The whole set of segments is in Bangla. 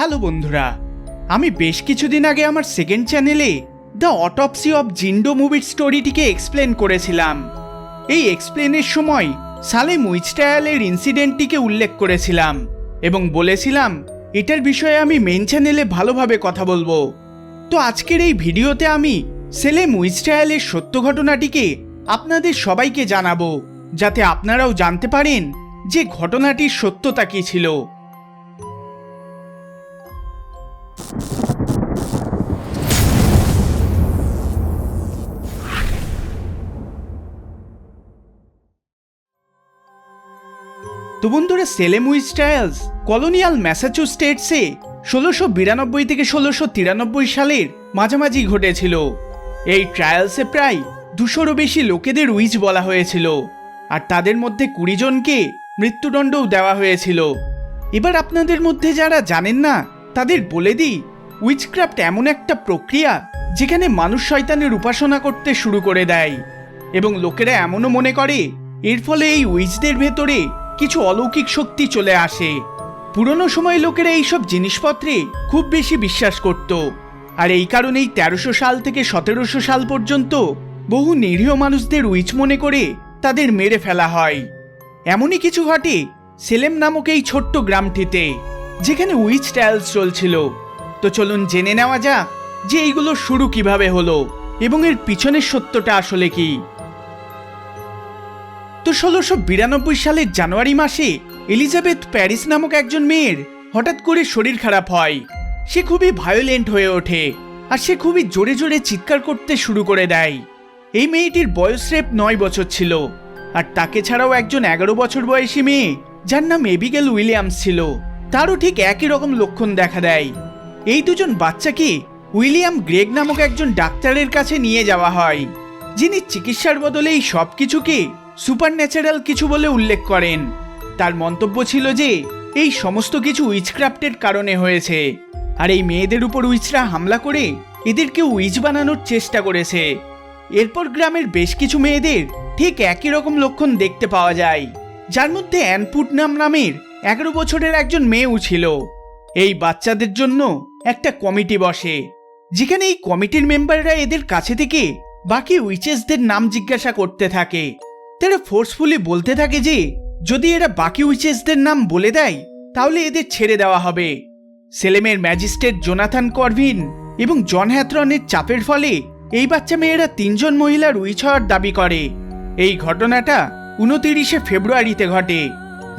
হ্যালো বন্ধুরা, আমি বেশ কিছুদিন আগে আমার সেকেন্ড চ্যানেলে দ্য অটপসি অফ জিন্ডো মুভির স্টোরিটিকে এক্সপ্লেন করেছিলাম। এই এক্সপ্লেনের সময় সালেম উইচটায়ালের ইনসিডেন্টটিকে উল্লেখ করেছিলাম এবং বলেছিলাম, এটার বিষয়ে আমি মেন চ্যানেলে ভালোভাবে কথা বলব। তো আজকের এই ভিডিওতে আমি সেলেম উইচটায়ালের সত্য ঘটনাটিকে আপনাদের সবাইকে জানাব, যাতে আপনারাও জানতে পারেন যে ঘটনাটির সত্যতা কী ছিল। তো বন্ধুরা, সেলেম স্টাইলস কলোনিয়াল ম্যাসাচুস্টেটসে ষোলোশো বিরানব্বই থেকে ষোলোশো তিরানব্বই সালের মাঝামাঝি ঘটেছিল। এই ট্রায়ালসে প্রায় দুশোরও বেশি লোকেদের উইচ বলা হয়েছিল আর তাদের মধ্যে কুড়ি জনকে মৃত্যুদণ্ডও দেওয়া হয়েছিল। এবার আপনাদের মধ্যে যারা জানেন না তাদের বলে দিই উইচক্রাফট এমন একটা প্রক্রিয়া যেখানে মানুষ শয়তানের উপাসনা করতে শুরু করে দেয়। এবং লোকেরা এমনও মনে করে, এর ফলে এই উইচদের ভেতরে কিছু অলৌকিক শক্তি চলে আসে। পুরনো সময় লোকেরা এইসব জিনিসপত্রে খুব বেশি বিশ্বাস করত। আর এই কারণেই তেরোশো সাল থেকে সতেরোশো সাল পর্যন্ত বহু নিরীহ মানুষদের উইচ মনে করে তাদের মেরে ফেলা হয়। এমনই কিছু ঘটে সেলেম নামক এই ছোট্ট গ্রামটিতে। যেখানে উইচ ট্রায়ালস চলছিল। তো চলুন জেনে নেওয়া যাক যে এইগুলো শুরু কীভাবে হলো এবং এর পিছনের সত্যটা আসলে কি। তো ষোলোশো বিরানব্বই সালের জানুয়ারি মাসে এলিজাবেথ প্যারিস নামক একজন মেয়ের হঠাৎ করে শরীর খারাপ হয়। সে খুবই ভায়োলেন্ট হয়ে ওঠে আর সে খুবই জোরে জোরে চিৎকার করতে শুরু করে দেয়। এই মেয়েটির বয়স রেপ নয় বছর ছিল আর তাকে ছাড়াও একজন এগারো বছর বয়সী মেয়ে যার নাম এবিগেল উইলিয়ামস ছিল। তারও ঠিক একই রকম লক্ষণ দেখা দেয়। এই দুজন বাচ্চাকে উইলিয়াম গ্রেগ নামক একজন ডাক্তারের কাছে নিয়ে যাওয়া হয়, যিনি চিকিৎসার বদলে এই সব কিছুকে সুপার ন্যাচারাল কিছু বলে উল্লেখ করেন। তার মন্তব্য ছিল যে, এই সমস্ত কিছু উইচক্রাফ্টের কারণে হয়েছে, আর এই মেয়েদের উপর উইচরা হামলা করে এদেরকে উইচ বানানোর চেষ্টা করেছে। এরপর গ্রামের বেশ কিছু মেয়েদের ঠিক একই রকম লক্ষণ দেখতে পাওয়া যায়, যার মধ্যে অ্যানপুটনাম নামের এগারো বছরের একজন মেয়েও ছিল। এই বাচ্চাদের জন্য একটা কমিটি বসে, যেখানে এই কমিটির মেম্বাররা এদের কাছে থেকে বাকি উইচেসদের নাম জিজ্ঞাসা করতে থাকে। তারা ফোর্সফুলি বলতে থাকে যে, যদি এরা বাকি উইচেসদের নাম বলে দেয়, তাহলে এদের ছেড়ে দেওয়া হবে। সেলেমের ম্যাজিস্ট্রেট জোনাথান করভিন এবং জন হ্যাথরনের চাপের ফলে এই বাচ্চা মেয়েরা তিনজন মহিলার উইচ হওয়ার দাবি করে। এই ঘটনাটা উনতিরিশে ফেব্রুয়ারিতে ঘটে।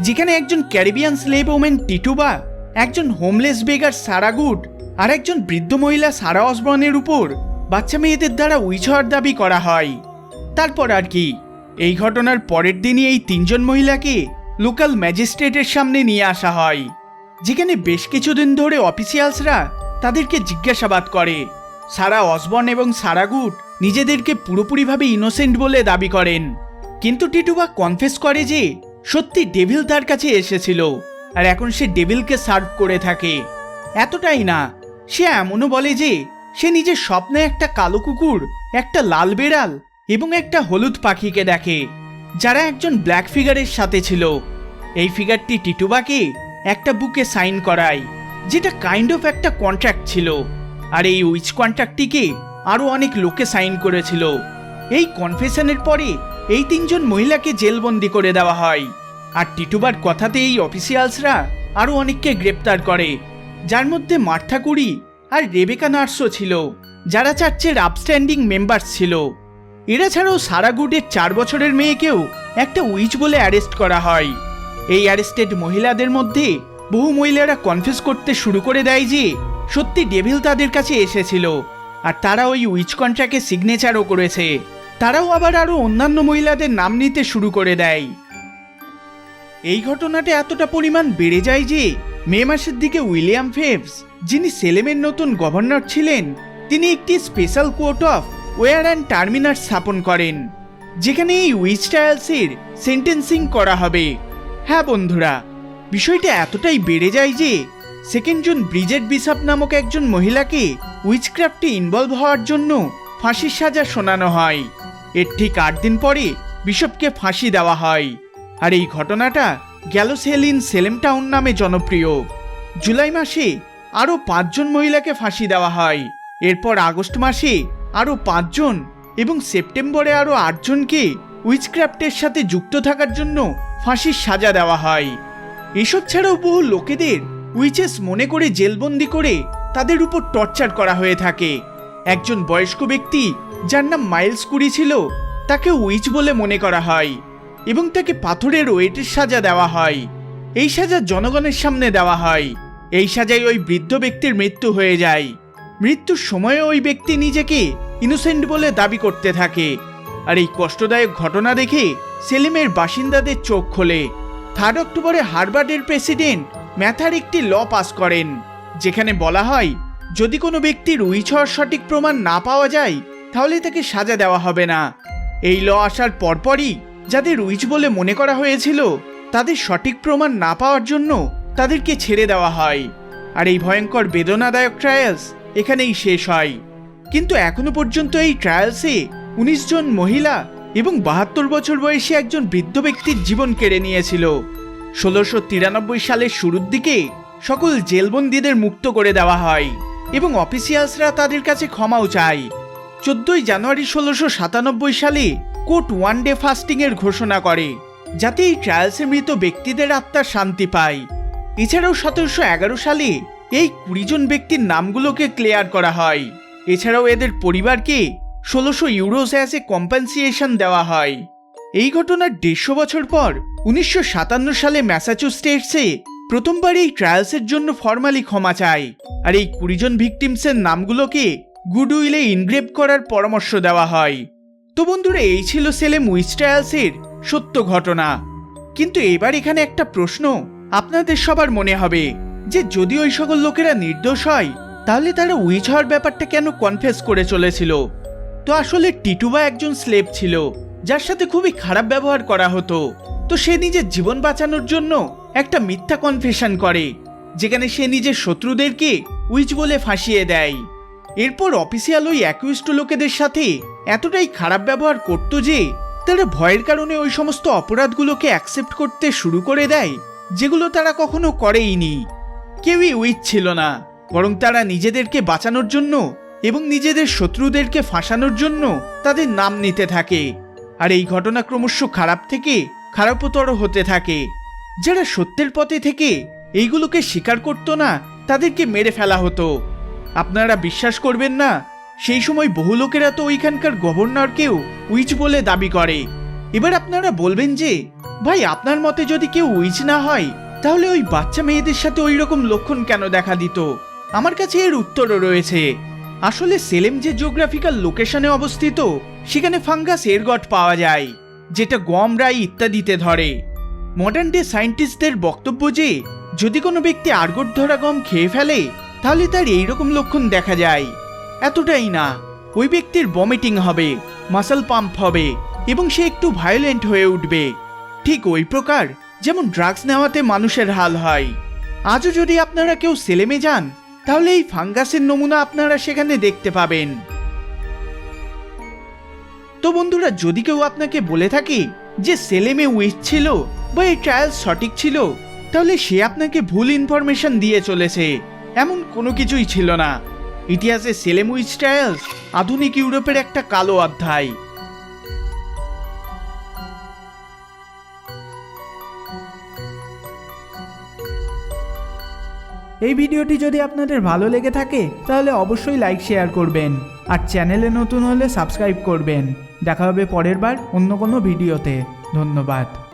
যেখানে একজন ক্যারিবিয়ান স্লেভ ওমেন টিটুবা, একজন হোমলেস বেগার সারাগুড আর একজন বৃদ্ধ মহিলা সারা অসবর্নের উপর বাচ্চা মেয়েদের দ্বারা হওয়ার দাবি করা হয়। তারপর আর কি। এই ঘটনার পরের দিনই এই তিনজন মহিলাকে লোকাল ম্যাজিস্ট্রেটের সামনে নিয়ে আসা হয়, যেখানে বেশ কিছুদিন ধরে অফিসিয়ালসরা তাদেরকে জিজ্ঞাসাবাদ করে। সারা অসবর্ন এবং সারাগুট নিজেদেরকে পুরোপুরিভাবে ইনোসেন্ট বলে দাবি করেন। কিন্তু টিটুবা কনফেস করে যে সত্যি ডেভিল তার কাছে এসেছিল, আর এখন সে ডেভিলকে সার্ভ করে থাকে। এতটাই না, সে এমনও বলে যে, সে নিজের স্বপ্নে একটা কালো কুকুর, একটা লাল বেড়াল এবং একটা হলুদ পাখিকে দেখে, যারা একজন ব্ল্যাক ফিগারের সাথে ছিল। এই ফিগারটি টিটুবাকে একটা বুকে সাইন করায়, যেটা কাইন্ড অফ একটা কন্ট্রাক্ট ছিল, আর এই উইচ কন্ট্রাক্টটিকে আরও অনেক লোকে সাইন করেছিল। এই কনফেশনের পরে এই তিনজন মহিলাকে জেলবন্দি করে দেওয়া হয়। আর টিটুবার কথাতে এই অফিসিয়ালসরা আরও অনেককে গ্রেপ্তার করে, যার মধ্যে মার্থা কুড়ি আর রেবেকা নার্সও ছিল, যারা চার্চের আপস্ট্যান্ডিং মেম্বার্স ছিল। এরা ছাড়াও সারাগুডের চার বছরের মেয়েকেও একটা উইচ বলে অ্যারেস্ট করা হয়। এই অ্যারেস্টেড মহিলাদের মধ্যে বহু মহিলারা কনফিউজ করতে শুরু করে দেয় যে, সত্যি ডেভিল তাদের কাছে এসেছিল, আর তারা ওই উইচ কন্ট্রাক্টে সিগনেচারও করেছে। তারাও আবার আরও অন্যান্য মহিলাদের নাম নিতে শুরু করে দেয়। এই ঘটনাটা এতটা পরিমাণ বেড়ে যায় যে মে মাসের দিকে উইলিয়াম ফেভস যিনি সেলেমের নতুন গভর্নর ছিলেন, তিনি একটি special court of oyer and terminer স্থাপন করেন, যেখানে এই উইচ ট্রায়ালসের সেন্টেন্সিং করা হবে। হ্যাঁ বন্ধুরা, বিষয়টা এতটাই বেড়ে যায় যে সেকেন্ড জুন ব্রিজেট বিশপ নামক একজন মহিলাকে উইচক্রাফটে ইনভলভ হওয়ার জন্য ফাঁসির সাজা শোনানো হয়। এর ঠিক আট দিন পরে বিশপকে ফাঁসি দেওয়া হয়। আর এই ঘটনাটা গ্যালোসেল ইন সেলেম টাউন নামে জনপ্রিয়। জুলাই মাসে আরও পাঁচজন মহিলাকে ফাঁসি দেওয়া হয়। এরপর আগস্ট মাসে আরও পাঁচজন এবং সেপ্টেম্বরে আরও আটজনকে উইচক্রাফটের সাথে যুক্ত থাকার জন্য ফাঁসির সাজা দেওয়া হয়। এসব ছাড়াও বহু লোকেদের উইচেস মনে করে জেলবন্দি করে তাদের উপর টর্চার করা হয়ে থাকে। একজন বয়স্ক ব্যক্তি যার নাম মাইলস কুড়ি ছিল, তাকে উইচ বলে মনে করা হয় এবং তাকে পাথরের ওয়েটের সাজা দেওয়া হয়। এই সাজা জনগণের সামনে দেওয়া হয়। এই সাজায় ওই বৃদ্ধ ব্যক্তির মৃত্যু হয়ে যায়। মৃত্যুর সময়ে ওই ব্যক্তি নিজেকে ইনোসেন্ট বলে দাবি করতে থাকে। আর এই কষ্টদায়ক ঘটনা দেখে সেলিমের বাসিন্দাদের চোখ খোলে। থার্ড অক্টোবরে হার্বার্ডের প্রেসিডেন্ট ম্যাথার একটি ল পাস করেন, যেখানে বলা হয়, যদি কোনো ব্যক্তির উইচ হওয়ার সঠিক প্রমাণ না পাওয়া যায় তাহলে তাকে সাজা দেওয়া হবে না। এই ল আসার পরপরই যাদের উইচ বলে মনে করা হয়েছিল, তাদের সঠিক প্রমাণ না পাওয়ার জন্য তাদেরকে ছেড়ে দেওয়া হয়। আর এই ভয়ঙ্কর বেদনাদায়ক ট্রায়ালস এখানেই শেষ হয়। কিন্তু এখনও পর্যন্ত এই ট্রায়ালসে উনিশ জন মহিলা এবং বাহাত্তর বছর বয়সী একজন বৃদ্ধ ব্যক্তির জীবন কেড়ে নিয়েছিল। ষোলোশো তিরানব্বই সালের শুরুর দিকে সকল জেলবন্দীদের মুক্ত করে দেওয়া হয় এবং অফিসিয়ালসরা তাদের কাছে ক্ষমাও চায়। চোদ্দই জানুয়ারি ষোলোশো সাতানব্বই সালে কোর্ট ওয়ান ডে ফাস্টিং এর ঘোষণা করে, যাতে এই ট্রায়ালসে মৃত ব্যক্তিদের আত্মার শান্তি পায়। এছাড়াও সতেরোশো এগারো সালে এই কুড়ি জন ব্যক্তির নামগুলোকে ক্লিয়ার করা হয়। এছাড়াও এদের পরিবারকে ষোলোশো ইউরোস অ্যাজ এ কম্পেনসিয়েশন দেওয়া হয়। এই ঘটনার দেড়শো বছর পর উনিশশো সাতান্ন সালে ম্যাসাচুস্টেটসে প্রথমবার এই ট্রায়ালসের জন্য ফর্মালি ক্ষমা চায়, আর এই কুড়ি জন ভিকটিমসের নামগুলোকে গুডউইলে ইনগ্রেভ করার পরামর্শ দেওয়া হয়। তো বন্ধুরা, এই ছিল সেলেম উইচ সত্য ঘটনা। কিন্তু এবার এখানে একটা প্রশ্ন আপনাদের সবার মনে হবে, যে যদি ওই সকল লোকেরা নির্দোষ হয়, তাহলে তারা উইচ হওয়ার ব্যাপারটা কেন কনফেস করে চলেছিল? তো আসলে টিটুবা একজন স্লেভ ছিল, যার সাথে খুবই খারাপ ব্যবহার করা হতো। তো সে নিজের জীবন বাঁচানোর জন্য একটা মিথ্যা কনফেশন করে, যেখানে সে নিজের শত্রুদেরকে উইচ বলে ফাঁসিয়ে দেয়। এরপর অফিসিয়াল ওই অ্যাকুইস্ট লোকেদের সাথে এতটাই খারাপ ব্যবহার করত যে তারা ভয়ের কারণে ওই সমস্ত অপরাধগুলোকে অ্যাকসেপ্ট করতে শুরু করে দেয়, যেগুলো তারা কখনো করেইনি। কেউই উইচ ছিল না, বরং তারা নিজেদেরকে বাঁচানোর জন্য এবং নিজেদের শত্রুদেরকে ফাঁসানোর জন্য তাদের নাম নিতে থাকে। আর এই ঘটনা ক্রমশ খারাপ থেকে খারাপতর হতে থাকে। যারা সত্যের পথে থেকে এইগুলোকে স্বীকার করতো না, তাদেরকে মেরে ফেলা হতো। আপনারা বিশ্বাস করবেন না, সেই সময় বহু লোকেরা তো ওইখানকার গভর্নরকেও উইচ বলে দাবি করে। এবার আপনারা বলবেন যে, ভাই, আপনার মতে যদি কেউ উইচ না হয়, তাহলে ওই বাচ্চা মেয়েদের সাথে ওই রকম লক্ষণ কেন দেখা দিত? আমার কাছে এর উত্তরও রয়েছে। আসলে সেলেম যে জিওগ্রাফিক্যাল লোকেশনে অবস্থিত, সেখানে ফাঙ্গাস এরগট পাওয়া যায়, যেটা গম, রাই ইত্যাদিতে ধরে। মডার্ন ডে সায়েন্টিস্টদের বক্তব্য যে, যদি কোনো ব্যক্তি আর্গট ধরা গম খেয়ে ফেলে তাহলে তার এইরকম লক্ষণ দেখা যায়। এতটাই না। ওই ব্যক্তির বমিটিং হবে মাসল পাম্প হবে এবং সে একটু ভায়োলেন্ট হয়ে উঠবে। ঠিক ওই প্রকার, যেমন ড্রাগস নেওয়াতে মানুষের হাল হয়। আজও যদি আপনারা কেউ সেলেমে যান, তাহলে এই ফাঙ্গাসের নমুনা আপনারা সেখানে দেখতে পাবেন। তো বন্ধুরা, যদি কেউ আপনাকে বলে থাকে যে সেলেমে উইচ ছিল বা এই ট্রায়াল সঠিক ছিল, তাহলে সে আপনাকে ভুল ইনফরমেশন দিয়ে চলেছে। এমন কোনো কিছুই ছিল না। ইতিহাসে সেলেম উইচ ট্রায়ালস আধুনিক ইউরোপের একটা কালো অধ্যায়। এই ভিডিওটি যদি আপনাদের ভালো লেগে থাকে, তাহলে অবশ্যই লাইক শেয়ার করবেন। আর চ্যানেলে নতুন হলে সাবস্ক্রাইব করবেন। দেখা হবে পরের বার অন্য কোনো ভিডিওতে। ধন্যবাদ।